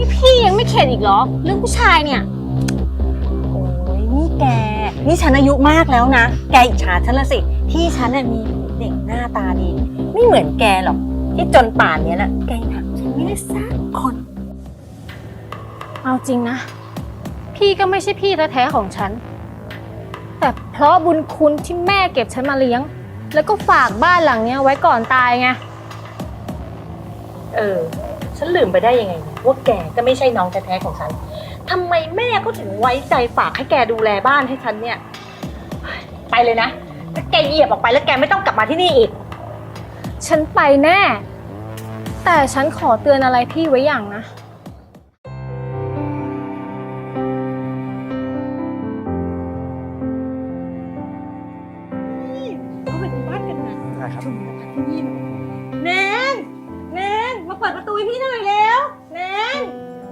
นี่พี่ยังไม่เข็ดอีกเหรอ เรื่องผู้ชายเนี่ย โอ้ยนี่แก นี่ฉันอายุมากแล้วนะ แกอิจฉาฉันละสิ ที่ฉันน่ะมีผัวเด็กหน้าตาดี ไม่เหมือนแกหรอก ที่จนป่านเนี้ยนะแกยังหาผู้ชายไม่ได้สักคน เอาจริงนะ พี่ก็ไม่ใช่พี่แท้ๆของฉัน แต่เพราะบุญคุณที่แม่เก็บฉันมาเลี้ยง แล้วก็ฝากบ้านหลังเนี้ยไว้ก่อนตายไง เออ ฉันลืมไปได้ยังไงเนี่ยว่าแกก็ไม่ใช่น้องแท้ๆของฉันทำไมแม่ก็ถึงไว้ใจฝากให้แกดูแลบ้านให้ฉันเนี่ยเฮ้ยไปเลยนะถ้าแกเหยียบออกไปแล้วแกไม่ต้องกลับมาที่นี่อีก ฉันไปแน่ แต่ฉันขอเตือนอะไรพี่ไว้อย่างนะเขาไปดูบ้านกันนะได้ครับชมกันที่นี่ ดประตูให้พี่หน่อยเร็วแนน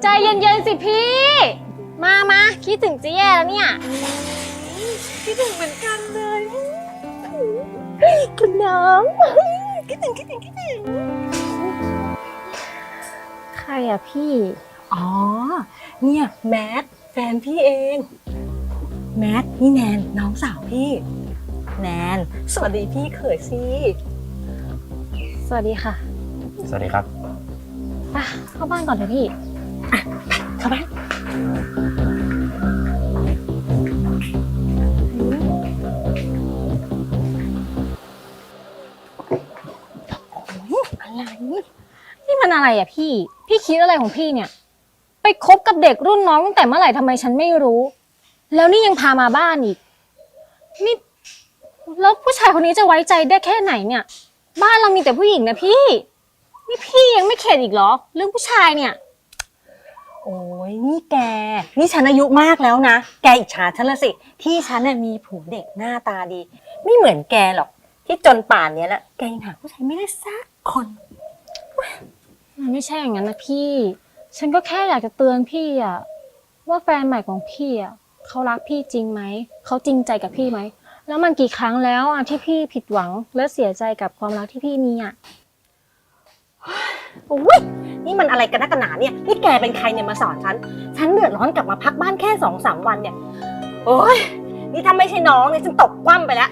ใจเย็นๆสิพี่ มามาคิดถึงจะแย่แล้วเนี่ย คิดถึงเหมือนกันเลยคุณน้องคิดถึงคิดถึงคิดถึงใครอะพี่ อ๋อ เนี่ยแมทแฟนพี่เอง แมทนี่แนนน้องสาวพี่ แนน สวัสดีพี่เขยสิสวัสดีค่ะ สวัสดีครับ ไปเข้าบ้านก่อนเถอะพี่เข้าบ้านโอ้ยอะไรนี่มันอะไรอะพี่ พี่คิดอะไรของพี่เนี่ย ไปคบกับเด็กรุ่นน้องตั้งแต่เมื่อไหร่ทำไมฉันไม่รู้ แล้วนี่ยังพามาบ้านอีก นี่ แล้วผู้ชายคนนี้จะไว้ใจได้แค่ไหนเนี่ย บ้านเรามีแต่ผู้หญิงนะพี่ นี่พี่ยังไม่เข็ดอีกเหรอ เรื่องผู้ชายเนี่ย โอ้ยนี่แก นี่ฉันอายุมากแล้วนะ แกอิจฉาฉันละสิ ที่ฉันน่ะมีผัวเด็กหน้าตาดี ไม่เหมือนแกหรอก ที่จนป่านเนี้ยนะแกยังหาผู้ชายไม่ได้สักคน มันไม่ใช่อย่างนั้นนะพี่ ฉันก็แค่อยากจะเตือนพี่อะว่าแฟนใหม่ของพี่อะเขารักพี่จริงไหม เขาจริงใจกับพี่ไหม แล้วมันกี่ครั้งแล้วอะที่พี่ผิดหวังและเสียใจกับความรักที่พี่มีอะโอ้ยนี่มันอะไรกันนักกันหนาเนี่ย นี่แกเป็นใครเนี่ยมาสอนฉัน ฉันเดือดร้อนกลับมาพักบ้านแค่สองสามวันเนี่ย โอ้ยนี่ถ้าไม่ใช่น้องเนี่ยฉันตกคว่ำไปแล้ว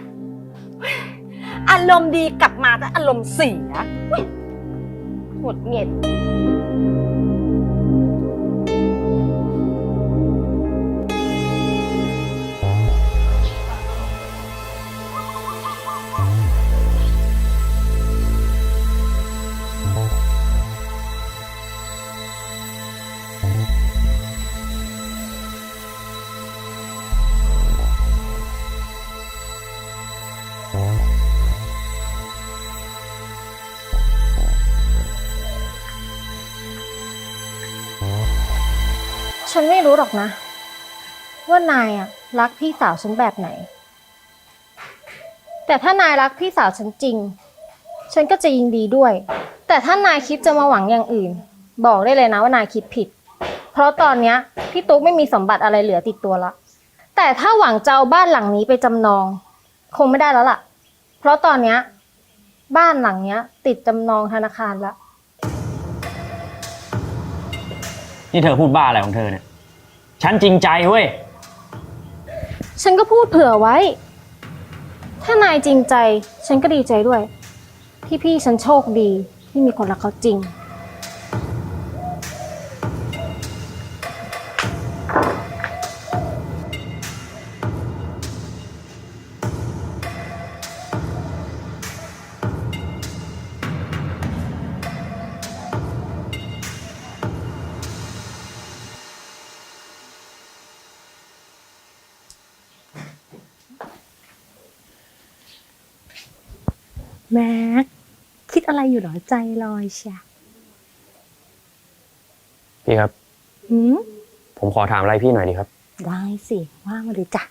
อารมณ์ดีกลับมาแต่อารมณ์เสียเฮ้ยหงุดหงิด ฉันไม่รู้หรอกนะ ว่านายอะรักพี่สาวฉันแบบไหน แต่ถ้านายรักพี่สาวฉันจริง ฉันก็จะยินดีด้วย แต่ถ้านายคิดจะมาหวังอย่างอื่น บอกได้เลยนะว่านายคิดผิด เพราะตอนเนี้ยพี่ตุ๊กไม่มีสมบัติอะไรเหลือติดตัวละ แต่ถ้าหวังจะเอาบ้านหลังนี้ไปจำนอง คงไม่ได้แล้วล่ะ เพราะตอนเนี้ยบ้านหลังเนี้ย ติดจำนองธนาคารละ นี่เธอพูดบ้าอะไรของเธอเนี่ย ฉันจริงใจเว้ย ฉันก็พูดเผื่อไว้ ถ้านายจริงใจ ฉันก็ดีใจด้วย ที่พี่ฉันโชคดีที่มีคนรักเขาจริง แม็กคิดอะไรอยู่เหรอใจลอยเชียพี่ครับ หืมผมขอถามอะไรพี่หน่อยดีครับ ได้สิว่ามาเลยจ้ะ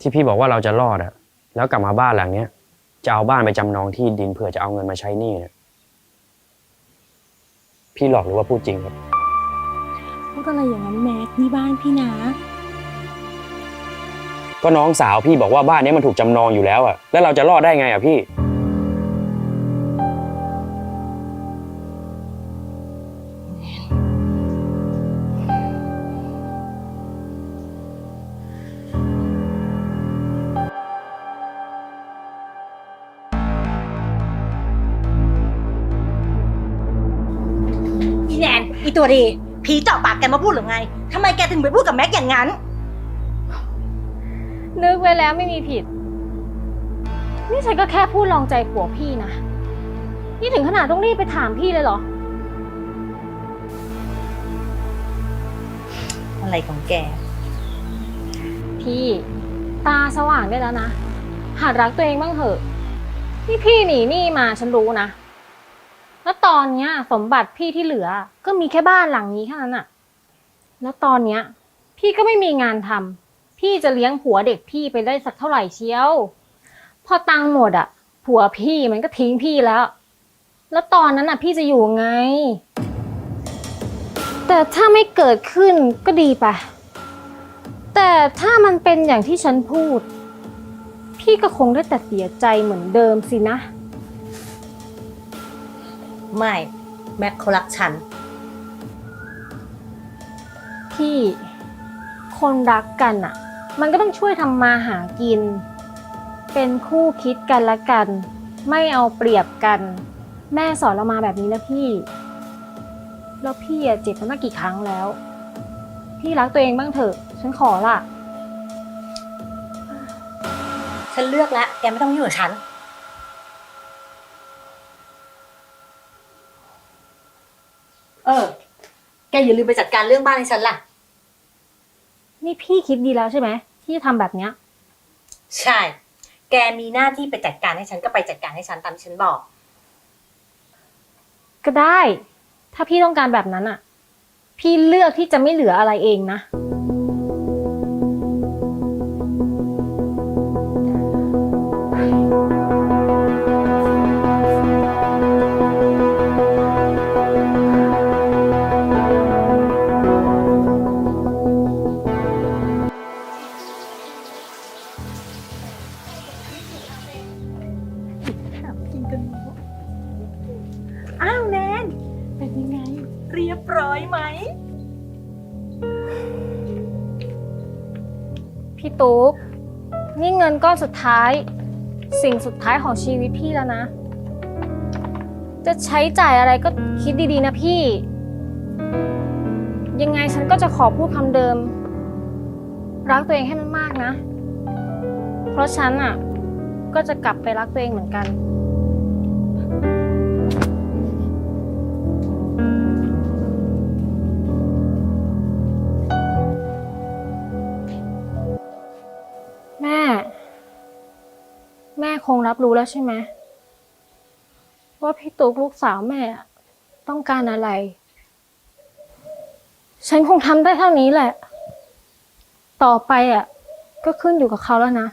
ที่พี่บอกว่าเราจะรอดอะแล้วกลับมาบ้านหลังเนี้ยจะเอาบ้านไปจำนองที่ดินเผื่อจะเอาเงินมาใช้หนี้เนี่ยพี่หลอกหรือว่าพูดจริงครับ พูดอะไรอย่างนั้นแม็กนี่บ้านพี่นะ ก็น้องสาวพี่บอกว่าบ้านนี้มันถูกจำนองอยู่แล้วอะแล้วเราจะรอดได้ไงอะพี่ อีแนนอีตัวดี ผีเจาะปากแกมาพูดหรือไงทำไมแกถึงไปพูดกับแม็กอย่างนั้น นึกไว้แล้วไม่มีผิด นี่ฉันก็แค่พูดลองใจผัวพี่นะ นี่ถึงขนาดต้องรีบไปถามพี่เลยเหรอ อะไรของแก พี่ ตาสว่างได้แล้วนะ หัดรักตัวเองบ้างเถอะนี่พี่หนีหนี้มาฉันรู้นะ แล้วตอนเนี้ย สมบัติพี่ที่เหลือ ก็มีแค่บ้านหลังนี้แค่นั้นอะแล้วตอนเนี้ย พี่ก็ไม่มีงานทำ พี่จะเลี้ยงผัวเด็กพี่ไปได้สักเท่าไหร่เชียว พอตังค์หมดอะผัวพี่มันก็ทิ้งพี่แล้ว แล้วตอนนั้นอะพี่จะอยู่ไง แต่ถ้าไม่เกิดขึ้นก็ดีไป แต่ถ้ามันเป็นอย่างที่ฉันพูด พี่ก็คงได้แต่เสียใจเหมือนเดิมสินะ ไม่ แม็กเขารักฉัน พี่ คนรักกันอะ มันก็ต้องช่วยทำมาหากิน เป็นคู่คิดกันละกัน ไม่เอาเปรียบกัน แม่สอนเรามาแบบนี้นะพี่ แล้วพี่อะเจ็บมาตั้งกี่ครั้งแล้ว พี่รักตัวเองบ้างเถอะ ฉันขอละฉันเลือกแล้ว แกไม่ต้องยุ่งกับฉัน เออ แกอย่าลืมไปจัดการเรื่องบ้านให้ฉันล่ะ นี่พี่คิดดีแล้วใช่ไหม ที่จะทำแบบเนี้ย ใช่ แกมีหน้าที่ไปจัดการให้ฉันก็ไปจัดการให้ฉันตามที่ฉันบอก ก็ได้ ถ้าพี่ต้องการแบบนั้นอะ พี่เลือกที่จะไม่เหลืออะไรเองนะ สุดท้าย สิ่งสุดท้ายของชีวิตพี่แล้วนะ จะใช้จ่ายอะไรก็คิดดีๆนะพี่ ยังไงฉันก็จะขอพูดคำเดิม รักตัวเองให้มันมากนะ เพราะฉันอะ ก็จะกลับไปรักตัวเองเหมือนกัน งรับรู้แล้วใช่ไหมว่าพี่ตุ๊กลูกสาวแม่ต้องการอะไร ฉันคงทำได้เท่านี้แหละ ต่อไปอะ ก็ขึ้นอยู่กับเขาแล้วนะ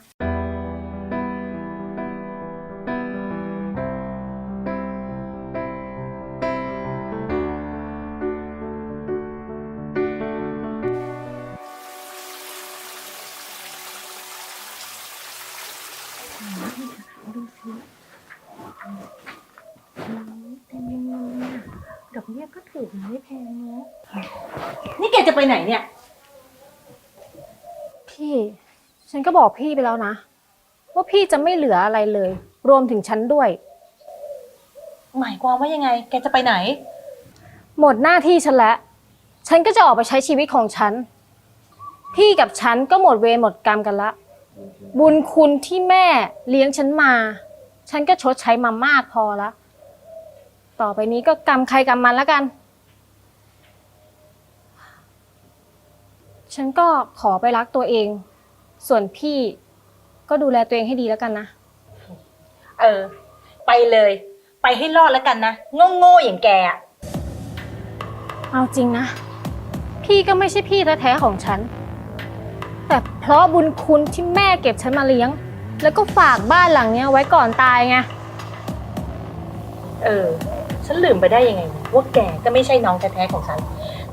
พี่ ฉันก็บอกพี่ไปแล้วนะ ว่าพี่จะไม่เหลืออะไรเลย รวมถึงฉันด้วย หมายความว่ายังไง แกจะไปไหน หมดหน้าที่ฉันแล้ว ฉันก็จะออกไปใช้ชีวิตของฉัน พี่กับฉันก็หมดเวรหมดกรรมกันละ บุญคุณที่แม่เลี้ยงฉันมา ฉันก็ชดใช้มามากพอละ ต่อไปนี้ก็กรรมใครกรรมมันแล้วกัน ฉันก็ขอไปรักตัวเอง ส่วนพี่ก็ดูแลตัวเองให้ดีแล้วกันนะ เออ ไปเลย ไปให้รอดแล้วกันนะโง่ๆอย่างแกอะเอาจริงนะ พี่ก็ไม่ใช่พี่แท้ๆของฉัน แต่เพราะบุญคุณที่แม่เก็บฉันมาเลี้ยง แล้วก็ฝากบ้านหลังเนี้ยไว้ก่อนตายไง เออ ฉันลืมไปได้ยังไง ว่าแกก็ไม่ใช่น้องแท้ๆของฉัน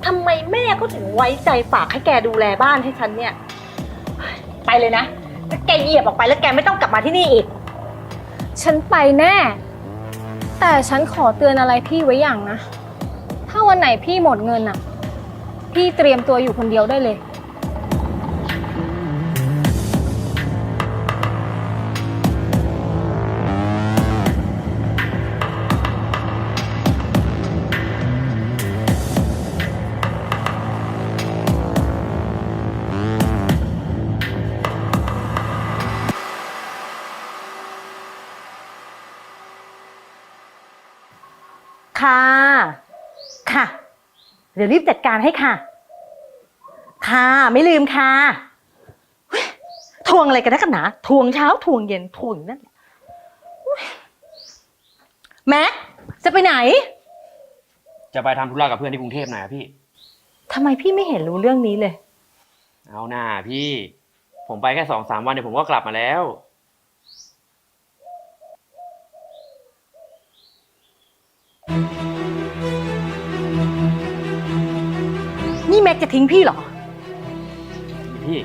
ทำไมแม่เขาถึงไว้ใจฝากให้แกดูแลบ้านให้ฉันเนี่ย ไปเลยนะถ้าแกเหยียบออกไปแล้วแกไม่ต้องกลับมาที่นี่อีก ฉันไปแน่ แต่ฉันขอเตือนอะไรพี่ไว้อย่างนะ ถ้าวันไหนพี่หมดเงินอะ พี่เตรียมตัวอยู่คนเดียวได้เลย ค่ะ ค่ะ เดี๋ยวรีบจัดการให้ค่ะ ค่ะ ไม่ลืมค่ะทวงอะไรกันนะกันหนาทวงเช้าทวงเย็นทวงนั่นแม็กจะไปไหน จะไปทำธุระกับเพื่อนที่กรุงเทพหน่อยพี่ทำไมพี่ไม่เห็นรู้เรื่องนี้เลย เอาหน่าพี่ ผมไปแค่สองสามวันเดี๋ยวผมก็กลับมาแล้ว แม็กจะทิ้งพี่เหรอ พี่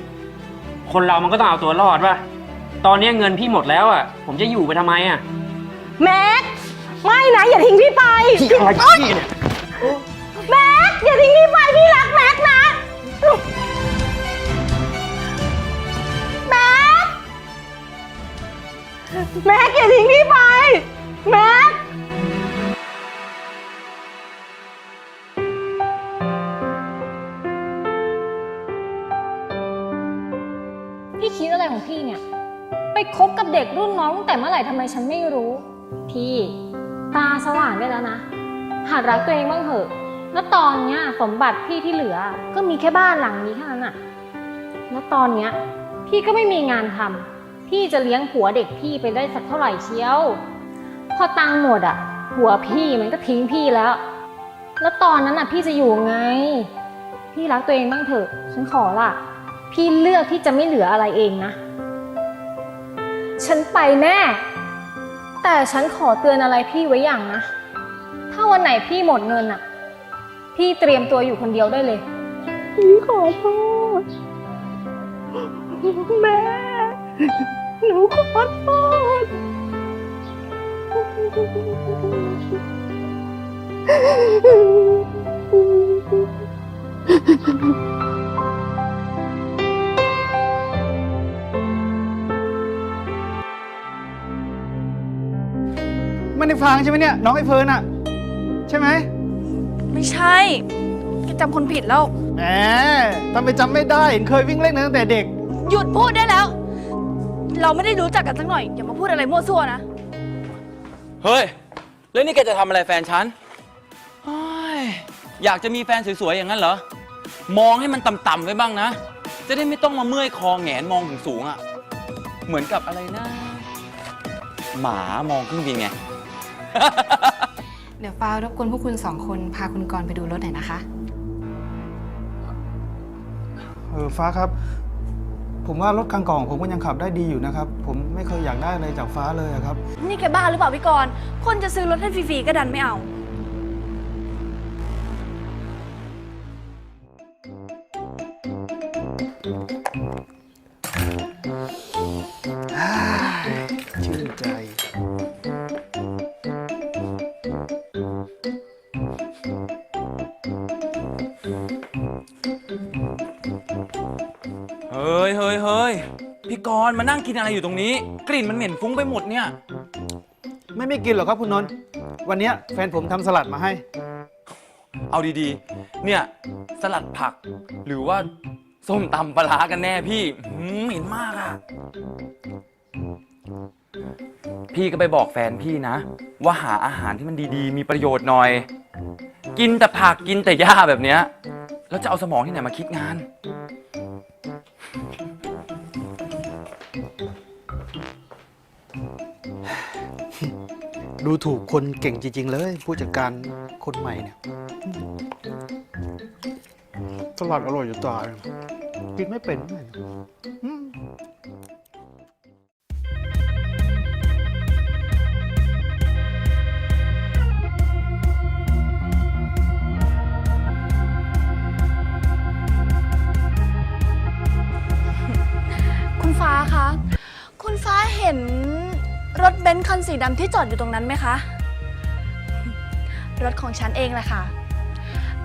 คนเรามันก็ต้องเอาตัวรอดป่ะ ตอนนี้เงินพี่หมดแล้วอะ ผมจะอยู่ไปทำไมอะ แม็กไม่นะอย่าทิ้งพี่ไปพี่อะไรพี่เนี่ย แม็กอย่าทิ้งพี่ไปพี่รักแม็กนะแม็กแม็กอย่าทิ้งพี่ไปแม็ก รุ่นน้องตั้งแต่เมื่อไหร่ทำไมฉันไม่รู้ พี่ ตาสว่างได้แล้วนะ หัดรักตัวเองบ้างเถอะ แล้วตอนเนี้ยสมบัติพี่ที่เหลือ ก็มีแค่บ้านหลังนี้แค่นั้นอะแล้วตอนเนี้ย พี่ก็ไม่มีงานทำพี่จะเลี้ยงผัวเด็กพี่ไปได้สักเท่าไหร่เชียว พอตังหมดอะผัวพี่มันก็ทิ้งพี่แล้ว แล้วตอนนั้นอะพี่จะอยู่ไง พี่รักตัวเองบ้างเถอะ ฉันขอละพี่เลือกที่จะไม่เหลืออะไรเองนะ ฉันไปแน่ แต่ฉันขอเตือนอะไรพี่ไว้อย่างนะ ถ้าวันไหนพี่หมดเงินอะพี่เตรียมตัวอยู่คนเดียวได้เลย พี่ขอโทษ แม่ หนูขอโทษ ไม่ได้ฟังใช่ไหมเนี่ยน้องไอ้เฟิร์นอะใช่ไหมไม่ใช่แกจำคนผิดแล้ว แหมทำไมจำไม่ได้เห็นเคยวิ่งเล่นกันตั้งแต่เด็ก หยุดพูดได้แล้ว เราไม่ได้รู้จักกันสักหน่อย อย่ามาพูดอะไรมั่วซั่วนะ เฮ้ย แล้วนี่แกจะทำอะไรแฟนฉันเฮ้ยอยากจะมีแฟนสวยๆอย่างนั้นเหรอ มองให้มันต่ำๆไว้บ้างนะ จะได้ไม่ต้องมาเมื่อยคอแหงนมองสูงๆอะ่ะ เหมือนกับอะไรนะ หมามองเครื่องบินไง เดี๋ยวฟ้ารบกวนพวกคุณสองคนพาคุณกรณ์ไปดูรถหน่อยนะคะ เออฟ้าครับ ผมว่ารถคันเก่าของผมก็ยังขับได้ดีอยู่นะครับ ผมไม่เคยอยากได้อะไรจากฟ้าเลยอะครับ นี่แกบ้าหรือเปล่าพี่กรณ์คนจะซื้อรถให้ฟรีๆก็ดันไม่เอา ชื่นใจ พี่กรณ์มานั่งกินอะไรอยู่ตรงนี้ กลิ่นมันเหม็นฟุ้งไปหมดเนี่ย ไม่ไม่กินหรอกครับคุณนนท์วันเนี้ยแฟนผมทำสลัดมาให้ เอาดีๆ เนี่ยสลัดผัก หรือว่าส้มตำปลาร้ากันแน่พี่หืมเหม็นมากอะพี่ก็ไปบอกแฟนพี่นะ ว่าหาอาหารที่มันดีๆ มีประโยชน์หน่อย กินแต่ผักกินแต่หญ้าแบบเนี้ยแล้วจะเอาสมองที่ไหนมาคิดงาน ดูถูกคนเก่งจริง ๆ เลย ผู้จัดการคนใหม่เนี่ยสลัดอร่อยอยู่ตายกินไม่เป็นเลยอืมคุณฟ้าคะ คุณฟ้าเห็น รถเบนซ์คันสีดำที่จอดอยู่ตรงนั้นไหมคะ รถของฉันเองแหละค่ะ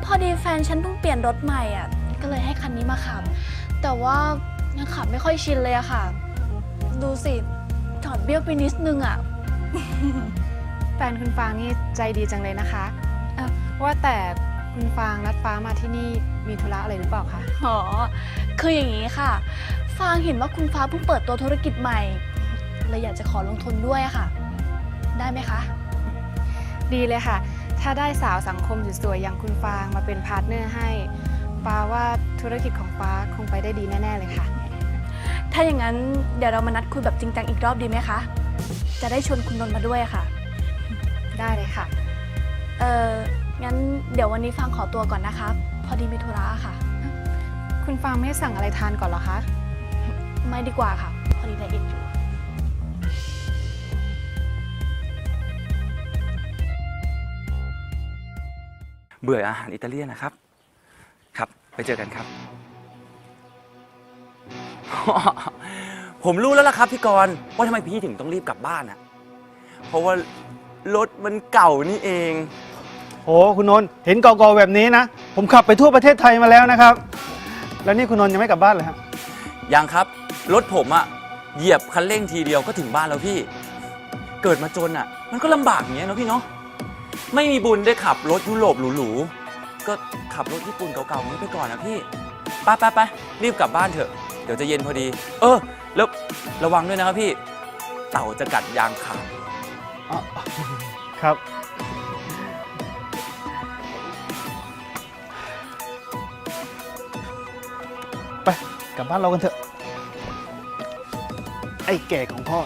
พอดีแฟนฉันเพิ่งเปลี่ยนรถใหม่อะ ก็เลยให้คันนี้มาขับ แต่ว่ายังขับไม่ค่อยชินเลยอะค่ะ ดูสิจอดเบี้ยวไปนิดนึงอะแฟนคุณฟางนี่ใจดีจังเลยนะคะเอ่อว่าแต่คุณฟางนัดฟ้ามาที่นี่มีธุระอะไรหรือเปล่าคะ อ๋อ คืออย่างนี้ค่ะ ฟางเห็นว่าคุณฟ้าเพิ่งเปิดตัวธุรกิจใหม่ เลยอยากจะขอลงทุนด้วยอะค่ะ ได้ไหมคะ ดีเลยค่ะถถ้าได้สาวสังคมสวยๆอย่างคุณฟางมาเป็นพาร์ทเนอร์ให้ฟ้าว่าธุรกิจของฟ้าคงไปได้ดีแน่ ๆ เลยค่ะ ถ้าอย่างนั้นเดี๋ยวเรามานัดคุยแบบจริงจังอีกรอบดีไหมคะ จะได้ชวนคุณนนท์มาด้วยค่ะ ได้เลยค่ะ เอองั้นเดี๋ยววันนี้ฟังขอตัวก่อนนะคะ พอดีมีธุระค่ะ คุณฟางไม่สั่งอะไรทานก่อนเหรอคะ ไม่ดีกว่าค่ะ พอดีไดเอทอยู่ เบื่ออาหารอิตาเลียนนะครับ ครับไปเจอกันครับ ผมรู้แล้วล่ะครับพี่กรณ์ว่าทำไมพี่ถึงต้องรีบกลับบ้านอะเพราะว่ารถมันเก่านี่เองโอ้คุณนนท์เห็นเก่าๆแบบนี้นะ ผมขับไปทั่วประเทศไทยมาแล้วนะครับ แล้วนี่คุณนนท์ยังไม่กลับบ้านเลยฮะยังครับ รถผมอะเหยียบคันเร่งทีเดียวก็ถึงบ้านแล้วพี่ เกิดมาจนอะมันก็ลำบากอย่างเงี้ยเนาะพี่เนาะ ไม่มีบุญได้ขับรถยุโรปหรูๆ ก็ขับรถญี่ปุ่นเก่าๆนี้ไปก่อนนะพี่ ไปไปไปรีบกลับบ้านเถอะ เดี๋ยวจะเย็นพอดี เออ แล้วระวังด้วยนะครับพี่ เต่าจะกัดยางขาดอ๋อครับ ไปกลับบ้านเรากันเถอะ ไอ้แก่ของพ่อ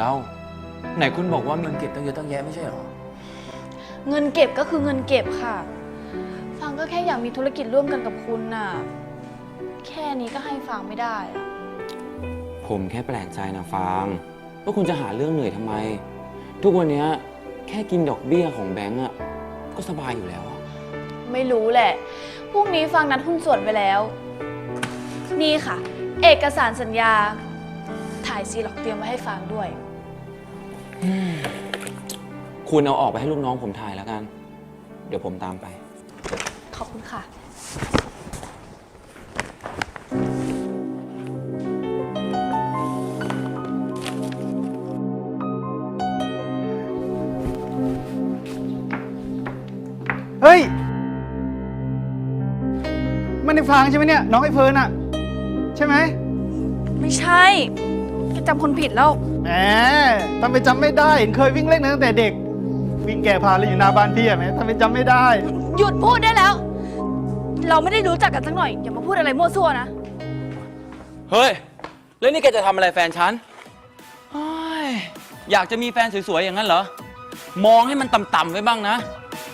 เก็บของคุณเล่า ไหนคุณบอกว่าเงินเก็บตั้งเยอะตั้งแยะไม่ใช่เหรอ เงินเก็บก็คือเงินเก็บค่ะ ฟังก็แค่อยากมีธุรกิจร่วมกันกับคุณน่ะ แค่นี้ก็ให้ฟังไม่ได้อะผมแค่แปลกใจนะฟางว่าคุณจะหาเรื่องเหนื่อยทำไม ทุกวันเนี้ยแค่กินดอกเบี้ยของแบงก์อะก็สบายอยู่แล้วอะไม่รู้แหละ พรุ่งนี้ฟังนัดหุ้นส่วนไปแล้ว นี่ค่ะ เอกสารสัญญา ถ่ายซีล็อกเตรียมไว้ให้ฟังด้วย คุณเอาออกไปให้ลูกน้องผมถ่ายแล้วกัน เดี๋ยวผมตามไป ขอบคุณค่ะ เฮ้ย มันในฟางใช่ไหมเนี่ย น้องไอ้เฟิร์นอะใช่ไหม ไม่ใช่ แกจำคนผิดแล้ว แหมทำไปจำไม่ได้เห็นเคยวิ่งเล่นตั้งแต่เด็ก วิ่งแก่พาเลยอยู่หน้าบ้านพี่อะแหมทำไปจำไม่ได้ หยุดพูดได้แล้ว เราไม่ได้รู้จักกันสักหน่อย อย่ามาพูดอะไรมั่วซั่วนะ เฮ้ย แล้วนี่แกจะทำอะไรแฟนฉันเฮ้ยอยากจะมีแฟนสวยๆอย่างนั้นเหรอ มองให้มันต่ำๆไว้บ้างนะ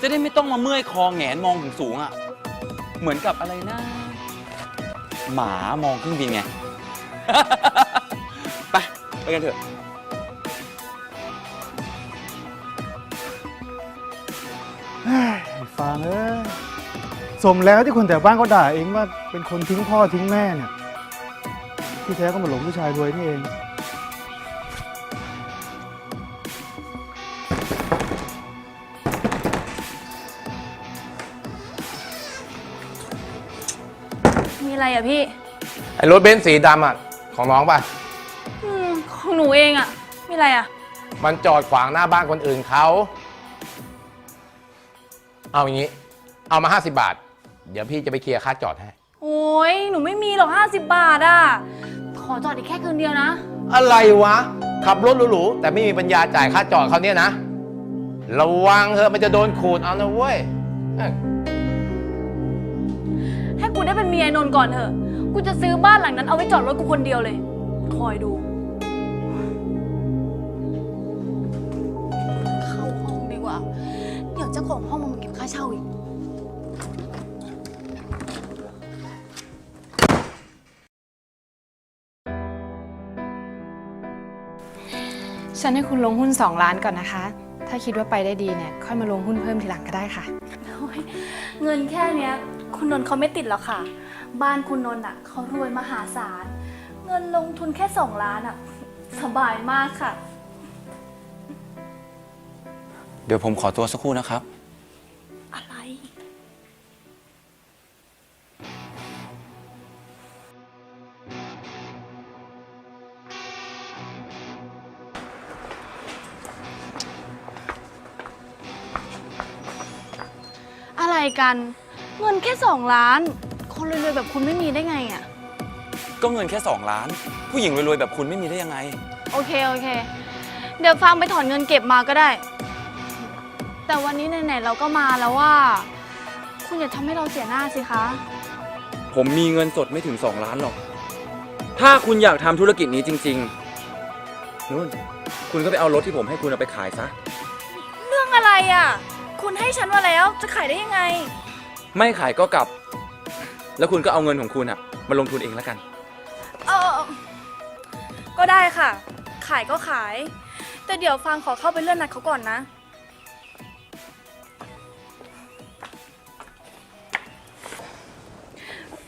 จะได้ไม่ต้องมาเมื่อยคอแหงนมองสูงๆอะเหมือนกับอะไรนะ หมามองเครื่องบินไง ไปไปกันเถอะไอ้ฟางเอ้ยสมแล้วที่คนแต่บ้านก็ด่าเองว่าเป็นคนทิ้งพ่อทิ้งแม่เนี่ยที่แท้ก็มาหลงผู้ชายรวยนี่เอง มีอะไรอะพี่ ไอ้รถเบนซ์สีดำอะ ของน้องป่ะอืมของ หนูเองอะมีอะไรอะมันจอดขวางหน้าบ้านคนอื่นเขา เอาอย่างนี้ เอามา 50 บาท เดี๋ยวพี่จะไปเคลียร์ค่าจอดให้ โอ้ยหนูไม่มีหรอก50 บาทอะขอจอดอีกแค่คืนเดียวนะ อะไรวะ ขับรถหรูๆแต่ไม่มีปัญญาจ่ายค่าจอดเขาเนี่ยนะ ระวังเถอะมันจะโดนขูดเอานะเว้ยเอ้ยให้กูได้เป็นเมียไอ้นนท์ก่อนเถอะ กูจะซื้อบ้านหลังนั้นเอาไว้จอดรถกูคนเดียวเลย คอยดู ของห้องมันมาเก็บค่าเช่าอีก ฉันให้คุณลงหุ้น 2 ล้านก่อนนะคะ ถ้าคิดว่าไปได้ดีเนี่ย ค่อยมาลงหุ้นเพิ่มทีหลังก็ได้ค่ะ โอ้ยเงินแค่เนี้ย คุณนนท์เขาไม่ติดหรอกค่ะ บ้านคุณนนท์อะเขารวยมหาศาล เงินลงทุนแค่สองล้านอะ สบายมากค่ะ เดี๋ยวผมขอตัวสักครู่นะครับ กัน เงินแค่สองล้าน คนรวยๆแบบคุณไม่มีได้ไงอะก็เงินแค่ 2 ล้าน ผู้หญิงรวยๆแบบคุณไม่มีได้ยังไง โอเค โอเค เดี๋ยวฟังไปถอนเงินเก็บมาก็ได้ แต่วันนี้ไหนๆเราก็มาแล้วว่า คุณอย่าทำให้เราเสียหน้าสิคะ ผมมีเงินสดไม่ถึง 2 ล้านหรอก ถ้าคุณอยากทำธุรกิจนี้จริง ๆนู่นคุณก็ไปเอารถที่ผมให้คุณเอาไปขายซะ เรื่องอะไรอะ คุณให้ฉันมาแล้วจะขายได้ยังไง ไม่ขายก็กลับ แล้วคุณก็เอาเงินของคุณอะมาลงทุนเองแล้วกัน เออก็ได้ค่ะ ขายก็ขาย แต่เดี๋ยวฟังขอเข้าไปเลื่อนนัดเขาก่อนนะ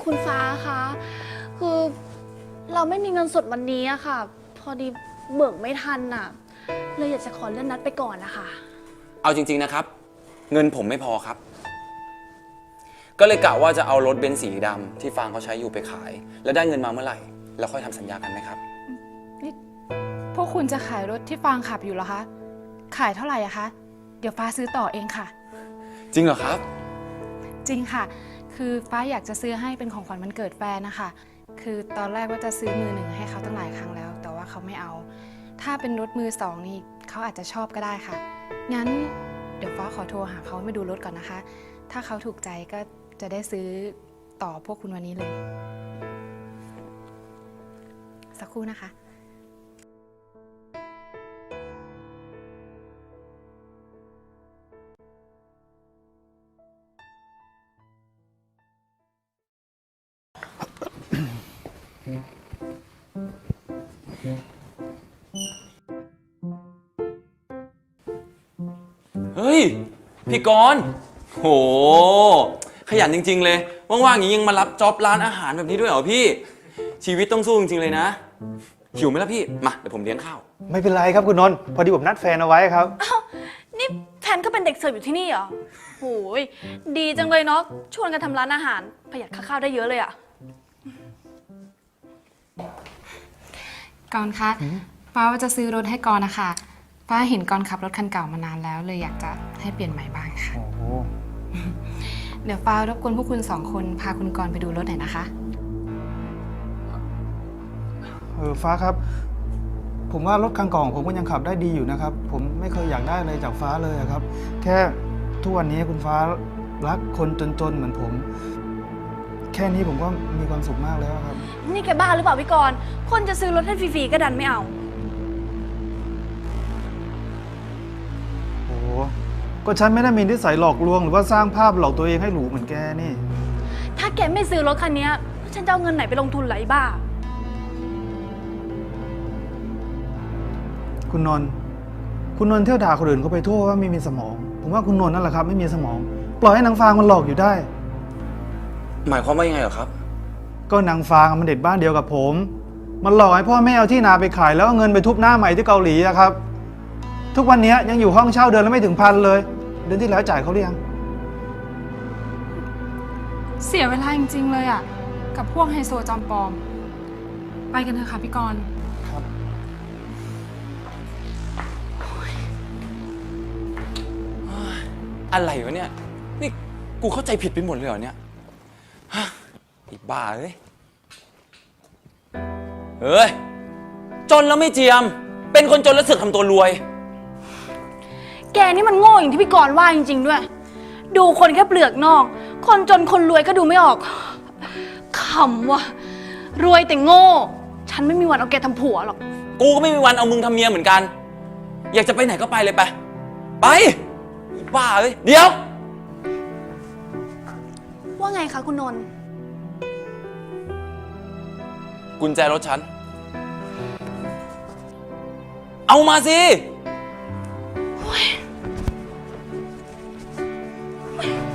คุณฟ้าคะ คือเราไม่มีเงินสดวันนี้อะค่ะ พอดีเบิกไม่ทันน่ะ เลยอยากจะขอเลื่อนนัดไปก่อนนะคะ เอาจริง ๆ นะครับ เงินผมไม่พอครับ ก็เลยกะว่าจะเอารถเบนซ์สีดำที่ฟางเขาใช้อยู่ไปขาย แล้วได้เงินมาเมื่อไหร่ แล้วค่อยทำสัญญากันไหมครับ พวกคุณจะขายรถที่ฟางขับอยู่เหรอคะ ขายเท่าไหร่อะคะ เดี๋ยวฟ้าซื้อต่อเองค่ะ จริงเหรอครับ จริงค่ะ คือฟ้าอยากจะซื้อให้เป็นของขวัญวันเกิดแฟนนะคะ คือตอนแรกว่าจะซื้อมือหนึ่งให้เขาตั้งหลายครั้งแล้ว แต่ว่าเขาไม่เอา ถ้าเป็นรถมือสองนี่เขาอาจจะชอบก็ได้ค่ะ งั้น เดี๋ยวฟ้าขอโทรหาเขามาดูรถก่อนนะคะ ถ้าเขาถูกใจก็จะได้ซื้อต่อพวกคุณวันนี้เลย สักครู่นะคะ พี่กรณ์โห ขยันจริง ๆ เลย ว่างๆอย่างนี้ยังมารับจ็อบร้านอาหารแบบนี้ด้วยเหรอพี่ ชีวิตต้องสู้จริง ๆ เลยนะ หิวไหมล่ะพี่ มาเดี๋ยวผมเลี้ยงข้าว ไม่เป็นไรครับคุณนนท์พอดีผมนัดแฟนเอาไว้ครับนี่แฟนก็เป็นเด็กเสิร์ฟอยู่ที่นี่เหรอโหยดีจังเลยเนาะ ชวนกันทำร้านอาหาร ประหยัดค่าข้าวได้เยอะเลยอะกอนคะฟ้าว่าจะซื้อรถให้กอนนะคะ ฟ้าเห็นกอนขับรถคันเก่ามานานแล้วเลยอยากจะให้เปลี่ยนใหม่บ้างค่ะ โอ้โหเดี๋ยวฟ้ารบกวนพวกคุณสองคนพาคุณกรณ์ไปดูรถหน่อยนะคะ เออฟ้าครับ ผมว่ารถคันเก่าของผมก็ยังขับได้ดีอยู่นะครับ ผมไม่เคยอยากได้อะไรจากฟ้าเลยอะครับ แค่ทุกวันนี้คุณฟ้ารักคนจนๆเหมือนผม แค่นี้ผมก็มีความสุขมากแล้วครับ นี่แกบ้าหรือเปล่าพี่กรณ์คนจะซื้อรถให้ฟรีๆก็ดันไม่เอา ก็ฉันไม่ได้มีนิสัยหลอกลวงหรือว่าสร้างภาพหลอกตัวเองให้หรูเหมือนแกนี่ ถ้าแกไม่ซื้อรถคันเนี้ยแล้วฉันจะเอาเงินไหนไปลงทุนไหลบ้า คุณนนท์คุณนนท์เที่ยวด่าคนอื่นเขาไปทั่วว่าไม่มีสมอง ผมว่าคุณนนท์นั่นแหละครับ ไม่มีสมอง ปล่อยให้นางฟางมันหลอกอยู่ได้ หมายความว่ายังไงเหรอครับ ก็นางฟางมันเด็กบ้านเดียวกับผม มันหลอกให้พ่อแม่เอาที่นาไปขายแล้วเอาเงินไปทุบหน้าใหม่ที่เกาหลีอะครับ ทุกวันนี้ยังอยู่ห้องเช่าเดือนละไม่ถึงพันเลย เดือนที่แล้วจ่ายเขาหรือยัง เสียเวลาจริงๆเลยอะ กับพวกไฮโซจอมปลอม ไปกันเถอะค่ะพี่กรณ์อะไรวะเนี่ย นี่กูเข้าใจผิดไปหมดเลยเหรอเนี่ยฮะไอ้บ้าเอ้ย เฮ้ย จนแล้วไม่เจียม เป็นคนจนแล้วเสือกทำตัวรวย แกนี่มันโง่อย่างที่พี่กรณ์ว่าจริง ๆ ด้วย ดูคนแค่เปลือกนอก คนจนคนรวยก็ดูไม่ออกขำว่ะ รวยแต่โง่ ฉันไม่มีวันเอาแกทำผัวหรอก กูก็ไม่มีวันเอามึงทำเมียเหมือนกัน อยากจะไปไหนก็ไปเลยไป ไปไอ้บ้าเอ้ยเดี๋ยว ว่าไงคะคุณนนท์กุญแจรถฉัน เอามาสิ Oh.